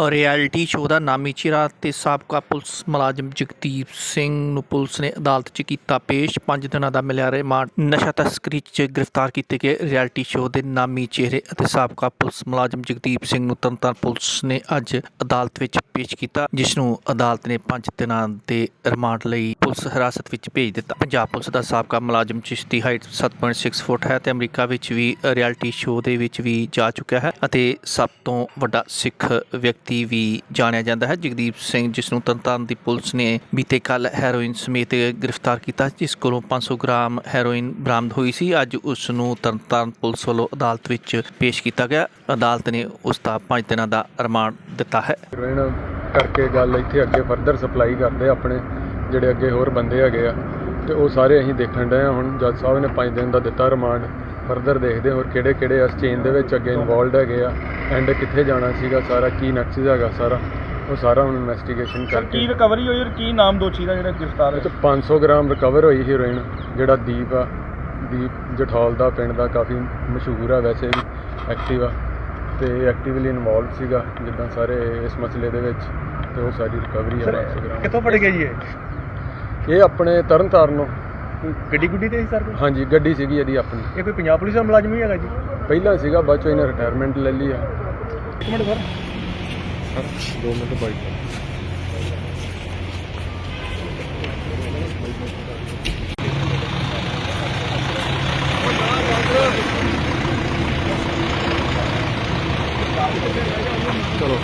Reality show ਦਾ ਨਾਮੀ ਚਿਹਰਾ ਤੇ ਸਾਬਕਾ ਪੁਲਿਸ ਮੁਲਾਜ਼ਮ ਜਗਦੀਪ ਸਿੰਘ ਨੂੰ ਪੁਲਿਸ ਨੇ ਅਦਾਲਤ 'ਚ ਕੀਤਾ ਪੇਸ਼। 5 ਦਿਨਾਂ ਦਾ ਮਿਲਿਆ ਰਿਮਾਂਡ। ਨਸ਼ਾ ਤਸਕਰੀ 'ਚ ਗ੍ਰਿਫਤਾਰ ਕੀਤੇ ਗਏ ਰਿਐਲਿਟੀ ਸ਼ੋਅ ਦੇ ਨਾਮੀ ਚਿਹਰੇ ਅਤੇ ਸਾਬਕਾ ਪੁਲਿਸ ਮੁਲਾਜ਼ਮ ਜਗਦੀਪ ਸਿੰਘ ਨੂੰ ਤਰਨਤਾਰਨ ਪੁਲਿਸ ਨੇ ਅੱਜ ਅਦਾਲਤ ਵਿੱਚ ਪੇਸ਼ ਕੀਤਾ, ਜਿਸ ਨੂੰ ਅਦਾਲਤ ਨੇ 5 ਦਿਨਾਂ ਦੇ ਰਿਮਾਂਡ ਲਈ ਪੁਲਿਸ ਹਿਰਾਸਤ ਵਿੱਚ ਭੇਜ ਦਿੱਤਾ। ਪੰਜਾਬ ਪੁਲਿਸ ਦਾ ਸਾਬਕਾ ਮੁਲਾਜ਼ਮ ਜਿਸ ਦੀ ਹਾਈਟ 7.6 ਫੁੱਟ ਹੈ ਤੇ ਅਮਰੀਕਾ ਵਿੱਚ ਵੀ ਰਿਐਲਿਟੀ ਸ਼ੋਅ ਦੇ ਵਿੱਚ ਵੀ ਜਾ ਚੁੱਕਿਆ ਹੈ ਅਤੇ ਸਭ ਤੋਂ ਵੱਡਾ ਸਿੱਖ ਵਿਅਕਤੀ ਵੀ ਜਾਣਿਆ ਜਾਂਦਾ ਹੈ। ਜਗਦੀਪ ਸਿੰਘ, ਜਿਸ ਨੂੰ ਤਰਨਤਾਰਨ ਦੀ ਪੁਲਿਸ ਨੇ ਬੀਤੇ ਕੱਲ ਹੈਰੋਇਨ ਸਮੇਤ ਗ੍ਰਿਫਤਾਰ ਕੀਤਾ, ਜਿਸ ਕੋਲੋਂ 500 ਗ੍ਰਾਮ ਹੈਰੋਇਨ ਬਰਾਮਦ ਹੋਈ ਸੀ। ਅੱਜ ਉਸ ਨੂੰ ਤਰਨਤਾਰਨ ਪੁਲਿਸ ਵੱਲੋਂ ਅਦਾਲਤ ਵਿੱਚ ਪੇਸ਼ ਕੀਤਾ ਗਿਆ। ਅਦਾਲਤ ਨੇ ਉਸ ਦਾ 5 ਦਿਨਾਂ ਦਾ ਰਿਮਾਂਡ ਦਿੱਤਾ ਹੈ। ਹੀਰੋਇਨ ਕਰਕੇ ਗੱਲ ਇੱਥੇ ਅੱਗੇ ਫਰਦਰ ਸਪਲਾਈ ਕਰਦੇ ਆਪਣੇ ਜਿਹੜੇ ਅੱਗੇ ਹੋਰ ਬੰਦੇ ਹੈਗੇ ਆ। ਤੇ ਉਹ ਸਾਰੇ ਅਸੀਂ ਦੇਖਣ ਡਏ ਆ ਹੁਣ। ਜੱਜ ਸਾਹਿਬ ਨੇ 5 ਦਿਨ ਦਾ ਦਿੱਤਾ ਰਿਮਾਂਡ। ਫਰਦਰ ਦੇਖਦੇ ਹੋਰ ਕਿਹੜੇ ਕਿਹੜੇ ਇਸ ਚੇਨ ਦੇ ਵਿੱਚ ਅੱਗੇ ਇਨਵੋਲਡ ਹੈਗੇ ਆ ਐਂਡ ਕਿੱਥੇ ਜਾਣਾ ਸੀਗਾ ਸਾਰਾ ਕੀ ਨਕਸ਼ਾ ਹੈਗਾ ਸਾਰਾ ਉਹ ਸਾਰਾ ਹੁਣ ਇਨਵੈਸਟੀਗੇਸ਼ਨ ਕੀ ਕਰਕੇ। ਰਿਕਵਰੀ ਹੋਈ ਔਰ ਕੀ ਨਾਮ ਦੋਸ਼ੀ ਦਾ ਜਿਹੜਾ ਗ੍ਰਿਫਤਾਰ ਇਹ ਹੈ 'ਚ 500 ਗ੍ਰਾਮ ਰਿਕਵਰ ਹੋਈ ਹੀਰੋਇਨ ਜਿਹੜਾ ਦੀਪ ਆ। ਦੀਪ ਜਠੌਲ ਦਾ ਪਿੰਡ ਦਾ ਕਾਫੀ ਮਸ਼ਹੂਰ ਆ ਵੈਸੇ ਵੀ ਐਕਟਿਵ ਆ। ਤੇ ਐਕਟਿਵਲੀ ਇਨਵੋਲਵ ਸੀਗਾ ਜਿੱਦਾਂ ਸਾਰੇ ਇਸ ਮਸਲੇ ਦੇ ਵਿੱਚ ਤੇ ਉਹ ਸਾਰੀ ਰਿਕਵਰੀ ਆ 500 ਗ੍ਰਾਮ। ਕਿੱਥੋਂ ਫੜ ਗਿਆ ਜੀ ਇਹ? ਇਹ ਆਪਣੇ ਤਰਨ ਤਾਰਨ ਕੋਈ ਗੱਡੀ ਗੁੱਡੀ ਤੇ ਸੀ ਸਰ ਕੋਈ? ਹਾਂਜੀ ਗੱਡੀ ਸੀਗੀ ਇਹਦੀ ਆਪਣੀ। ਇਹ ਕੋਈ ਪੰਜਾਬ ਪੁਲਿਸ ਦਾ ਮੁਲਾਜ਼ਮ ਹੀ ਹੈਗਾ ਜੀ? ਪਹਿਲਾਂ ਸੀਗਾ ਬਾਅਦ ਚੋਂ ਇਹਨੇ ਰਿਟਾਇਰਮੈਂਟ ਲੈ ਲਈ ਆ। ਇੱਕ minute sir. Sir 2 minute bike ਚਲੋ।